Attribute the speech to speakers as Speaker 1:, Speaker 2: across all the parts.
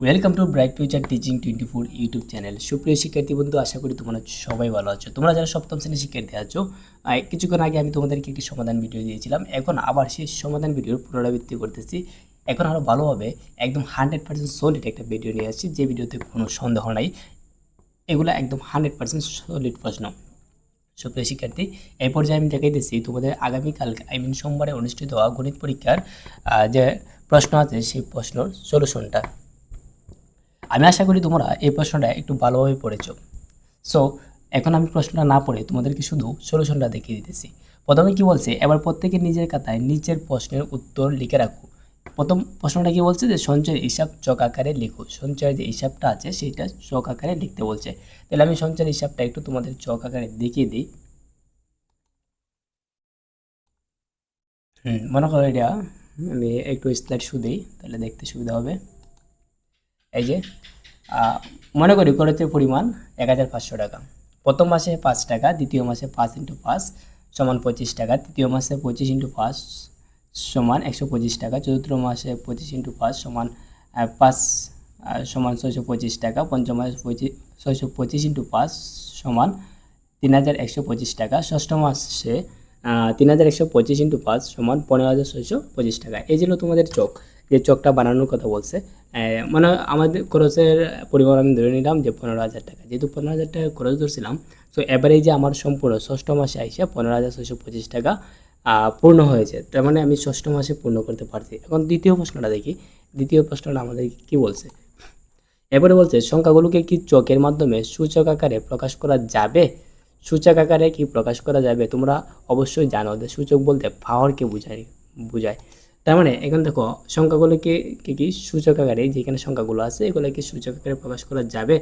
Speaker 1: Welcome to bright future teaching twenty four YouTube channel সুপ্রিয় শিক্ষার্থী বন্ধু, আশা করি তোমরা সবাই ভালো আছো। তোমরা যারা সপ্তম শ্রেণির শিক্ষার্থী আছো কিছুক্ষণ আগে আমি তোমাদেরকে একটি সমাধান ভিডিও দিয়েছিলাম। এখন আবার সেই সমাধান ভিডিওর পুনরাবৃত্তি করতেছি। এখন আরও ভালোভাবে, একদম হান্ড্রেড পার্সেন্ট সলিড একটা ভিডিও নিয়ে আসছি। যে ভিডিওতে কোনো সন্দেহ নাই। এগুলো একদম হান্ড্রেড পার্সেন্ট সলিড প্রশ্ন। সুপ্রিয় শিক্ষার্থী এই পর্যায়ে আমি দেখাইতেছি তোমাদের আগামীকাল আই মিন সোমবারে অনুষ্ঠিত হওয়া গণিত পরীক্ষার যে প্রশ্ন আছে, সেই প্রশ্নর সলিউশনটা আমি আশা করি তোমরা এই প্রশ্নটা একটু ভালোভাবে পড়েছ। সো এখন আমি প্রশ্নটা না পড়ে তোমাদেরকে শুধু সলিউশনটা দেখিয়ে দিতেছি। প্রথমে কি বলছে? এবার প্রত্যেকে নিজের খাতায় নিচের প্রশ্নের উত্তর লিখে রাখো। প্রথম প্রশ্নটা কি বলছে যে, সঞ্চয়ের হিসাব চক আকারে লিখো। সঞ্চয়ের যে হিসাবটা আছে সেটা চক আকারে লিখতে বলছে। তাহলে আমি সঞ্চয়ের হিসাবটা একটু তোমাদের চক আকারে দেখিয়ে দিই। হুম, মনে করো এটা, আমি একটু স্লাইড শু দিই তাহলে দেখতে সুবিধা হবে। এই যে মনে করি খরচের পরিমাণ এক হাজার পাঁচশো টাকা। প্রথম মাসে পাঁচ টাকা, দ্বিতীয় মাসে পাঁচ ইন্টু পাঁচ সমান পঁচিশ টাকা, তৃতীয় মাসে পঁচিশ ইন্টু পাঁচ সমান একশো পঁচিশ টাকা, চতুর্থ মাসে পঁচিশ ইন্টু পাঁচ সমান পাঁচ সমান ছয়শো পঁচিশ টাকা, পঞ্চম মাসে পঁচিশ ছয়শো পঁচিশ ইন্টু পাঁচ সমান তিন হাজার একশো পঁচিশ টাকা, ষষ্ঠ মাসে তিন হাজার একশো পঁচিশ ইন্টু পাঁচ সমান পনেরো হাজার ছয়শো পঁচিশ টাকা। এই ছিল তোমাদের চোখ। যে চোখটা বানানোর কথা বলছে মানে আমাদের খরচের পরিমাণ আমি ধরে নিলাম যে পনেরো হাজার টাকা। যেহেতু পনেরো হাজার টাকা খরচ ধরছিলাম এবারে যে আমার সম্পূর্ণ ষষ্ঠ মাসে আইসে পনেরো হাজার ছয়শো পঁচিশ টাকা পূর্ণ হয়েছে। তার মানে আমি ষষ্ঠ মাসে পূর্ণ করতে পারছি। এখন দ্বিতীয় প্রশ্নটা দেখি। দ্বিতীয় প্রশ্নটা আমাদের কি বলছে? এবারে বলছে, সংখ্যাগুলোকে কি চকের মাধ্যমে সূচক আকারে প্রকাশ করা যাবে? সূচক আকারে কি প্রকাশ করা যাবে? তোমরা অবশ্যই জানো যে সূচক বলতে পাওয়ারকে বোঝায় বোঝায়। তার মানে এখন দেখো সংখ্যাগুলোকে কি কি সূচক আকারে যেখানে সংখ্যাগুলো আছে এগুলো কি সূচক আকারে প্রকাশ করা যাবে।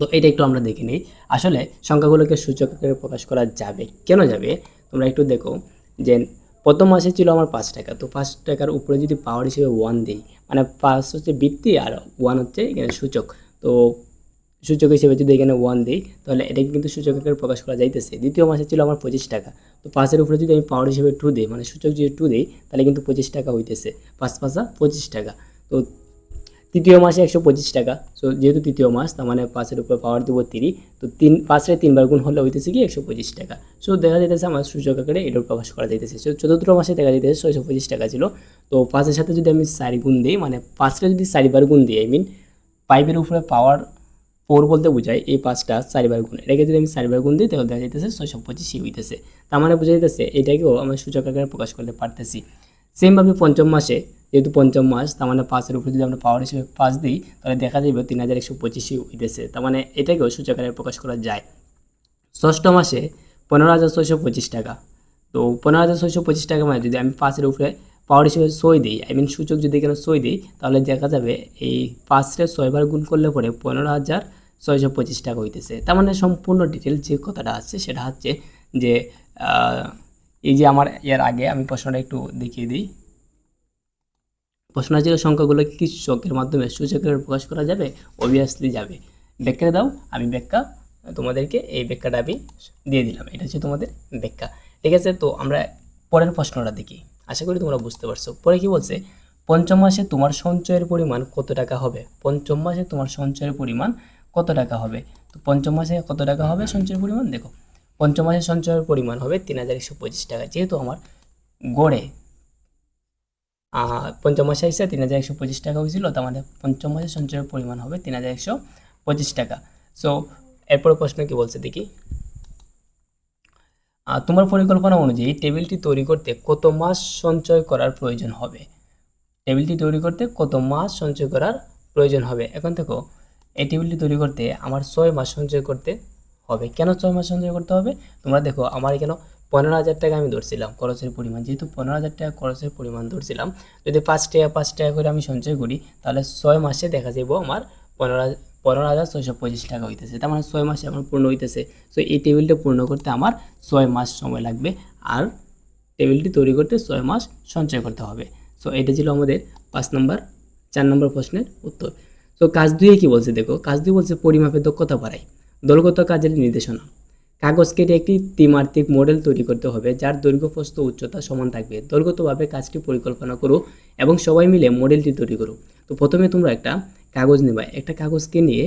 Speaker 1: তো এটা একটু আমরা দেখে নিই। আসলে সংখ্যাগুলোকে সূচক আকারে প্রকাশ করা যাবে। কেন যাবে? তোমরা একটু দেখো, যে প্রথম মাসে ছিল আমার পাঁচ টাকা। তো পাঁচ টাকার উপরে যদি পাওয়ার হিসেবে ওয়ান দিই মানে পাঁচ হচ্ছে বৃত্তি আর ওয়ান হচ্ছে সূচক। তো সূচক হিসেবে যদি এখানে ওয়ান দিই, তাহলে এটাকে কিন্তু সূচক আকারে প্রকাশ করা যাইতেছে। দ্বিতীয় মাসে ছিল আমার পঁচিশ টাকা। তো পাঁচের উপরে যদি আমি পাওয়ার হিসেবে টু দিই মানে সূচক যদি টু দিই, তাহলে কিন্তু পঁচিশ টাকা হইতেছে। পাঁচ পাঁচা পঁচিশ টাকা। তো তৃতীয় মাসে একশো পঁচিশ টাকা। সো যেহেতু তৃতীয় মাস, তার মানে পাঁচের উপরে পাওয়ার দেবো তিরি। তো তিন, পাঁচের তিনবার গুণ হলে হইতেছে কি একশো পঁচিশ টাকা। সো দেখা যাইতেছে আমার সূচক আকারে এটার প্রকাশ করা যাইতেছে। সো চতুর্থ মাসে দেখা যাইতেছে ছয়শো পঁচিশ টাকা ছিল। তো পাঁচের সাথে যদি আমি চারি গুণ দিই মানে পাঁচটা যদি চারিবার গুণ দিই আই মিন পাইপের উপরে পাওয়ার ফোর বলতে বোঝায়, এই পাঁচটা চারিবার গুণ। এটাকে যদি আমি চারিবার গুণ দিই, তাহলে দেখা যাইতেছে ছয়শো পঁচিশই হইতেছে। তার মানে বোঝা যাইতেছে, এটাকেও আমরা সূচক আকারে প্রকাশ করতে পারতেছি। সেমভাবে পঞ্চম মাসে, যেহেতু পঞ্চম মাস, তার মানে পাঁচের উপরে যদি আমরা পাওয়ার হিসেবে পাঁচ দিই, তাহলে দেখা যাবে তিন হাজার একশো পঁচিশই হইতেছে। তার মানে এটাকেও সূচকারে প্রকাশ করা যায়। ষষ্ঠ মাসে পনেরো হাজার ছয়শো পঁচিশ টাকা। তো পনেরো হাজার ছয়শো পঁচিশ টাকা মানে যদি আমি পাঁচের উপরে পাওয়ার হিসেবে সই দিই আই মিন সূচক যদি এখানে সই দিই, তাহলে দেখা যাবে এই পাঁচটা ছয়বার গুণ করলে পরে পনেরো হাজার ছয়শো পঁচিশ টাকা হইতেছে। তার মানে সম্পূর্ণ ডিটেল যে কথাটা আছে সেটা হচ্ছে যে এই যে আমার এর আগে আমি প্রশ্নটা একটু দেখিয়ে দিই। প্রশ্ন ছিল সংখ্যাগুলো কি চকের মাধ্যমে সূচকের প্রকাশ করা যাবে? অবভিয়াসলি যাবে। ব্যাখ্যা দাও, আমি ব্যাখ্যা তোমাদেরকে এই ব্যাখ্যাটা আমি দিয়ে দিলাম। এটা হচ্ছে তোমাদের ব্যাখ্যা। ঠিক আছে, তো আমরা পরের প্রশ্নটা দেখি। আশা করি তোমরা বুঝতে পারছ। পরে কি বলছে? পঞ্চম মাসে তোমার সঞ্চয়ের পরিমাণ কত টাকা হবে? পঞ্চম মাসে তোমার সঞ্চয়ের পরিমাণ কত টাকা হবে? তো পঞ্চম মাসে কত টাকা হবে সঞ্চয়ের পরিমাণ? দেখো, পঞ্চম মাসে সঞ্চয়ের পরিমাণ হবে তিন হাজার একশো পঁচিশ টাকা, যেহেতু আমার গড়ে। পঞ্চম মাসে এসে তিন হাজার একশো পঁচিশ টাকা হয়েছিল তার মানে পঞ্চম মাসে সঞ্চয়ের পরিমাণ হবে তিন হাজার একশো পঁচিশ টাকা। সো এরপরে প্রশ্ন কি বলছে দেখি? তোমার পরিকল্পনা অনুযায়ী টেবিলটি তৈরি করতে কত মাস সঞ্চয় করার প্রয়োজন হবে? টেবিলটি তৈরি করতে কত মাস সঞ্চয় করার প্রয়োজন হবে? এখন দেখো এই টেবিলটি তৈরি করতে আমার ছয় মাস সঞ্চয় করতে হবে। কেন ছয় মাস সঞ্চয় করতে হবে? তোমরা দেখো, আমার এখানে পনেরো হাজার টাকা আমি ধরছিলাম খরচের পরিমাণ। যেহেতু পনেরো হাজার টাকা খরচের পরিমাণ ধরছিলাম, যদি পাঁচ টাকা পাঁচ টাকা করে আমি সঞ্চয় করি, তাহলে ছয় মাসে দেখা যাব আমার পনেরো পনেরো হাজার ছয়শো পঁচিশ টাকা হইতেছে। তার মানে ছয় মাসে আমার পূর্ণ হইতেছে। সো এই টেবিলটা পূর্ণ করতে আমার ছয় মাস সময় লাগবে আর টেবিলটি তৈরি করতে ছয় মাস সঞ্চয় করতে হবে। সো এটা ছিল আমাদের পাঁচ নম্বর, চার নম্বর প্রশ্নের উত্তর। তো কাজ দুয়ে কি বলছে দেখো? কাজ দুই বলছে পরিমাপের দক্ষতা বাড়াই, দলগত কাজের নির্দেশনা। কাগজ কেটে একটি ত্রিমাত্রিক মডেল তৈরি করতে হবে, যার দৈর্ঘ্য, প্রস্থ, উচ্চতা সমান থাকবে। দৈর্ঘ্যতভাবে কাজটি পরিকল্পনা করো এবং সবাই মিলে মডেলটি তৈরি করো। তো প্রথমে তোমরা একটা কাগজ নেবা। একটা কাগজকে নিয়ে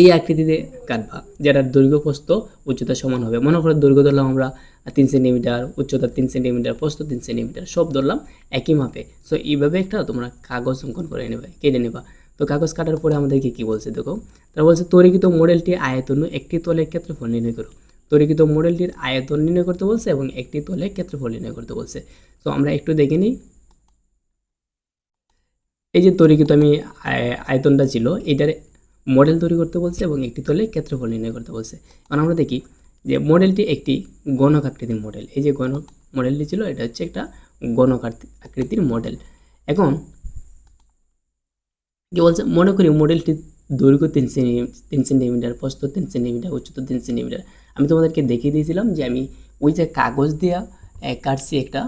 Speaker 1: এই আকৃতিতে কাটবা, যেটার দৈর্ঘ্য প্রস্থ উচ্চতা সমান হবে। মনে করো দৈর্ঘ্য ধরলাম আমরা তিন সেন্টিমিটার, উচ্চতা তিন সেন্টিমিটার, প্রস্থ তিন সেন্টিমিটার, সব ধরলাম একই মাপে। সো এইভাবে একটা তোমরা কাগজ অঙ্কন করে নেবে, কেটে নেবা। তো কাগজ কাটার পরে আমাদেরকে কি বলছে দেখো? তারা বলছে, তৈরিকৃত মডেলটি আয়তন একটি তলের ক্ষেত্রফল নির্ণয় করো। তৈরিকৃত মডেলটির আয়তন নির্ণয় করতে বলছে এবং একটি তলে ক্ষেত্রফল নির্ণয় করতে বলছে। তো আমরা একটু দেখে নিই। এই যে তৈরিকৃত আমি আয়তনটা ছিল, এটার মডেল তৈরি করতে বলছে এবং একটি তলে ক্ষেত্রফল নির্ণয় করতে বলছে। কারণ আমরা দেখি যে মডেলটি একটি গণক আকৃতির মডেল। এই যে গণক মডেলটি ছিল, এটা হচ্ছে একটা গণক আকৃতির মডেল। এখন কি বলছে? মনে করি মডেলটি দৈর্ঘ্য তিন সেমি তিন সেন্টিমিটার, প্রস্থ তিন সেন্টিমিটার, উচ্চতা তিন সেন্টিমিটার। আমি তোমাদেরকে দেখিয়ে দিয়েছিলাম যে আমি ওই যে কাগজ দেওয়া কাটছি একটা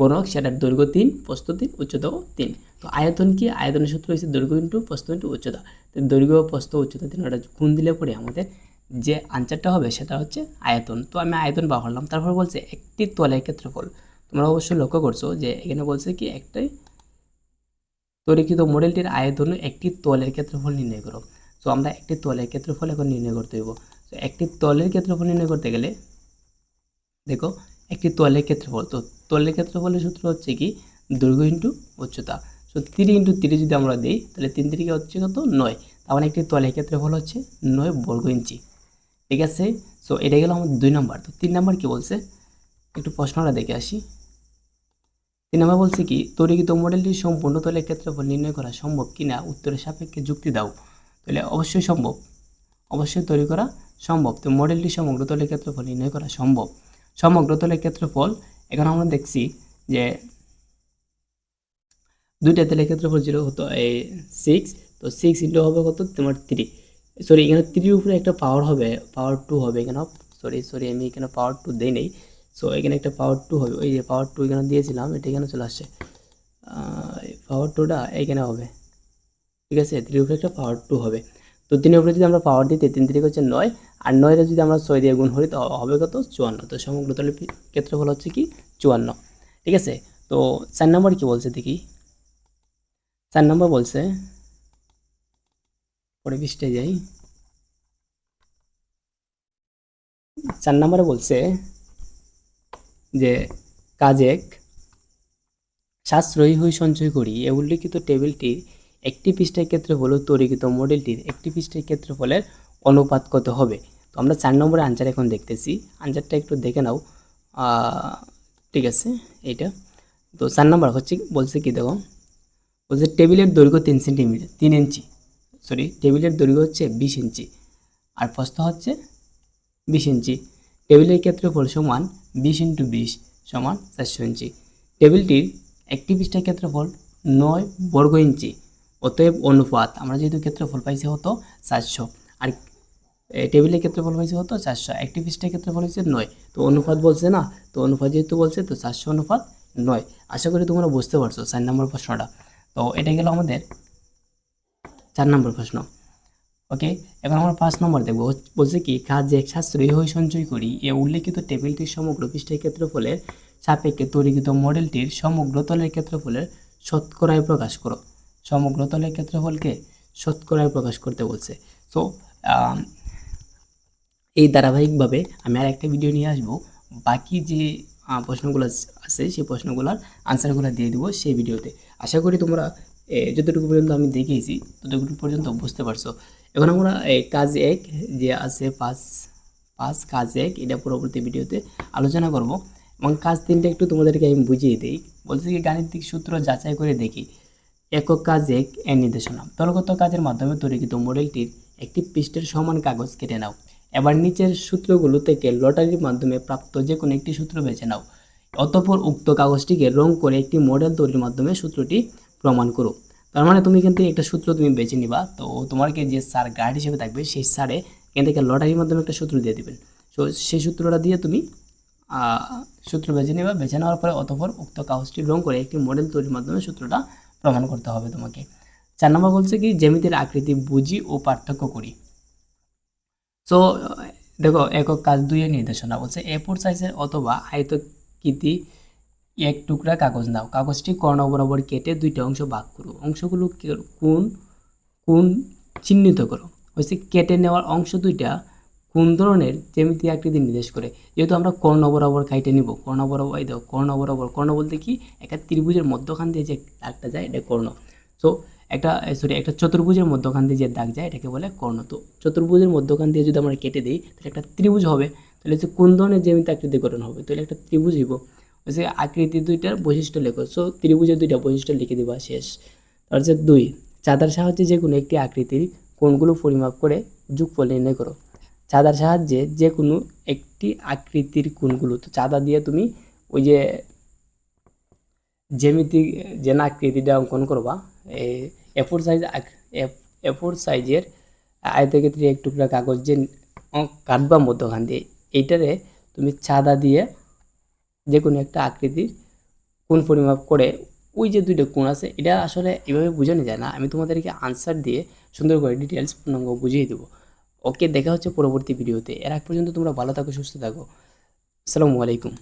Speaker 1: গণক, সেটার দৈর্ঘ্য তিন, প্রস্থ তিন উচ্চতাও তিন। তো আয়তন কি? আয়তনের সূত্র হচ্ছে দৈর্ঘ্য ইন্টু প্রস্থ ইন্টু উচ্চতা। তো দৈর্ঘ্য, প্রস্থ, উচ্চতা তিন ওটা গুণ দিলে পরে আমাদের যে আনসারটা হবে সেটা হচ্ছে আয়তন। তো আমি আয়তন বার করলাম, তারপর বলছে একটি তলের ক্ষেত্রফল। তোমরা অবশ্যই লক্ষ্য করছ যে এখানে বলছে কি একটাই তৈরিকৃত মডেলটির আয়তন একটি তলের ক্ষেত্রফল নির্ণয় করো। তো আমরা একটি তলের ক্ষেত্রফল এখন নির্ণয় করতে হইব। তো একটি তলের ক্ষেত্রফল নির্ণয় করতে গেলে, দেখো একটি তলের ক্ষেত্রফল। তো তলের ক্ষেত্রফলের সূত্র হচ্ছে কি? দৈর্ঘ্য ইন্টু উচ্চতা। তো তিরি ইন্টু তিরি যদি আমরা দিই, তাহলে তিন তিরিকে হচ্ছে কত? নয়। তার মানে একটি তলের ক্ষেত্রফল হচ্ছে নয় বর্গ ইঞ্চি। ঠিক আছে? সো এটা গেল আমাদের দুই নম্বর। তো তিন নাম্বার কি বলছে? একটু প্রশ্নটা দেখে আসি। তিন নাম্বার বলছে কি তৈরিকৃত মডেলটি সম্পূর্ণ তলের ক্ষেত্রফল নির্ণয় করা সম্ভব কিনা? উত্তরের সাপেক্ষে যুক্তি দাও। তাহলে অবশ্যই সম্ভব। অবশ্যই তৈরি করা সম্ভব। তো মডেলটি সমগ্র তলের ক্ষেত্রফল নির্ণয় করা সম্ভব। সমগ্র তলের ক্ষেত্রফল, এখন আমরা দেখছি যে দুইটা তেলের ক্ষেত্রফল ছিল হতো, এই সিক্স তো সিক্স ইন্টু হবে কত? তোমার থ্রি সরি এখানে থ্রির উপরে একটা পাওয়ার হবে পাওয়ার টু হবে এখানে। সরি সরি আমি এখানে পাওয়ার টু দেই নেই। সো এখানে একটা পাওয়ার টু হবে, ওই যে পাওয়ার টু এখানে দিয়েছিলাম, এটা এখানে চলে আসছে। পাওয়ার টুটা এখানে হবে। ঠিক আছে? থ্রির উপরে একটা পাওয়ার টু হবে। তো তিনের উপরে যদি আমরা পাওয়ার দিই তিন তিরিক হচ্ছে নয়, আর নয়টা যদি আমরা ছয় দিয়ে গুণ করি, তো হবে কত? চুয়ান্ন। তো সমগ্র তলের ক্ষেত্রফল হচ্ছে কি? চুয়ান্ন। ঠিক আছে? তো চার নম্বর কি বলছে দেখি? চার নম্বর বলছে, পরে বিশটায় যাই। চার নম্বরে বলছে যে কাজ এক সাশ্রয়ী হয়ে সঞ্চয় করি, এ উল্লিখিত টেবিলটির একটি পৃষ্ঠের ক্ষেত্রফল ও তৈরিকৃত মডেলটির একটি পৃষ্ঠার ক্ষেত্রফলের অনুপাত কত হবে? তো আমরা চার নম্বরে আনসার এখন দেখতেছি। আনসারটা একটু দেখে নাও। ঠিক আছে, এইটা। তো চার নম্বর হচ্ছে, বলছে কি দেখো? বলছে টেবিলের দৈর্ঘ্য তিন সেন্টিমিটার, তিন ইঞ্চি। সরি টেবিলের দৈর্ঘ্য হচ্ছে বিশ ইঞ্চি। আর প্রস্থ হচ্ছে বিশ ইঞ্চি। টেবিলের ক্ষেত্রফল সমান বিশ ইন্টু বিশ সমান চারশো ইঞ্চি। টেবিলটির একটি পৃষ্ঠার ক্ষেত্রফল নয় বর্গ ইঞ্চি। অতএব অনুপাত, আমরা যেহেতু ক্ষেত্রফল পাইছি হতো চারশো। আর টেবিলের ক্ষেত্রফল পাইছি হতো চারশো। একটি পৃষ্ঠার ক্ষেত্রফল হচ্ছে নয়। তো অনুপাত বলছে না? তো অনুপাত যেহেতু বলছে, তো চারশো অনুপাত নয়। আশা করি তোমরা বুঝতে পারছ চার নম্বর প্রশ্নটা। তো এটা গেল আমাদের চার নম্বর প্রশ্ন। ওকে? এখন আমরা পাঁচ নম্বর দেখব। বলছে কি, কাজ এক সাশ্রয়ী হয়ে সঞ্চয় করি, এ উল্লেখিত টেবিলটির সমগ্র পৃষ্ঠের ক্ষেত্রফলের সাপেক্ষে তৈরিকৃত মডেলটির সমগ্র তলের ক্ষেত্রফলের শতকরায় প্রকাশ করো। সমগ্র তলের ক্ষেত্রফলকে শতকরায় প্রকাশ করতে বলছে। সো এই ধারাবাহিকভাবে আমি আর একটা ভিডিও নিয়ে আসব। বাকি যে প্রশ্নগুলো আছে, সেই প্রশ্নগুলোর আনসারগুলো দিয়ে দেবো সেই ভিডিওতে আশা করি তোমরা যতটুকু পর্যন্ত আমি দেখিয়েছি ততটুকু পর্যন্ত বুঝতে পারছ। এখন আমরা কাজ এক যে আছে, পাঁচ পাঁচ কাজ এক, এটা পরবর্তী ভিডিওতে আলোচনা করব। এবং কাজ তিনটা একটু তোমাদেরকে আমি বুঝিয়ে দিই। বলছি কি, গাণিতিক সূত্র যাচাই করে দেখি। একক কাজ এক এর নির্দেশনা। দলগত কাজের মাধ্যমে তৈরিকৃত মডেলটির একটি পৃষ্ঠের সমান কাগজ কেটে নাও। এবার নিচের সূত্রগুলো থেকে লটারির মাধ্যমে প্রাপ্ত যে কোনো একটি সূত্র বেছে নাও। অতঃপর উক্ত কাগজটিকে রং করে একটি মডেল তৈরির মাধ্যমে সূত্রটি প্রমাণ করো। তার মানে তুমি কিন্তু একটা সূত্র তুমি বেছে নিবা, তো তোমাকে যে স্যার গাইড হিসেবে থাকবে, সেই স্যারে থেকে লটারির মাধ্যমে একটা সূত্র দিয়ে দেবেন। তো সেই সূত্রটা দিয়ে তুমি সূত্র বেছে নেবা। বেছে নেওয়ার পরে অতঃপর উক্ত কাগজটি রং করে একটি মডেল তৈরির মাধ্যমে সূত্রটা প্রমাণ করতে হবে তোমাকে। চার নম্বর বলছে কি, জ্যামিতির আকৃতি বুঝি ও পার্থক্য করি। সো দেখো, একক কাজ দুইয়ের নির্দেশনা বলছে এ ফোর সাইজের অথবা আয়তকৃতি এক টুকরা কাগজ নাও। কাগজটি কর্ণ বরাবর কেটে দুইটা অংশ ভাগ করো। অংশগুলো কোন কোন চিহ্নিত করো। হচ্ছে কেটে নেওয়ার অংশ দুইটা কোন ধরনের জ্যামিতি আকৃতি নির্দেশ করে? যেহেতু আমরা কর্ণ বরাবর খাইটে নিব, কর্ণ বরাবর, এই দেখো, কর্ণ বরাবর, কর্ণ বলতে কি? একটা ত্রিভুজের মধ্যখান দিয়ে যে দাগটা যায়, এটা কর্ণ। সো একটা সরি একটা চতুর্ভুজের মধ্যখান দিয়ে যে দাগ যায়, এটাকে বলে কর্ণ। তো চতুর্ভুজের মধ্যখান দিয়ে যদি আমরা কেটে দিই, তাহলে একটা ত্রিভুজ হবে। তাহলে হচ্ছে কোন ধরনের জ্যামিতি আকৃতি গঠন হবে? তাহলে একটা ত্রিভুজ হইব। হচ্ছে আকৃতি দুইটার বৈশিষ্ট্য লেখো। সো ত্রিভুজের দুইটা বৈশিষ্ট্য লিখে দিবা, শেষ। তার হচ্ছে দুই, চাঁদার সাহায্যে যে কোনো একটি আকৃতির কোণগুলো পরিমাপ করে যুগ যোগফল নির্ণয় করো। চাঁদার সাহায্যে যে কোনো একটি আকৃতির কোণগুলো। তো চাঁদা দিয়ে তুমি ওই যে জ্যামিতি যে না আকৃতিটা অঙ্কন করবা এই এফোর সাইজ এফোর সাইজের আয়তক্ষেত্রে এক টুকরা কাগজ যে কাটবা মধ্যখান দিয়ে, এইটারে তুমি চাঁদা দিয়ে যে কোনো একটা আকৃতির কোন পরিমাপ করে, ওই যে দুইটা কোণ আছে, এটা আসলে এভাবে বোঝানো যায় না। আমি তোমাদেরকে আনসার দিয়ে সুন্দর করে ডিটেলস পূর্ণাঙ্গ বুঝিয়ে দেবো। ওকে দেখা হচ্ছে পরবর্তী ভিডিওতে এর আগ পর্যন্ত তোমরা ভালো থাকো, সুস্থ থাকো। আসসালামু আলাইকুম।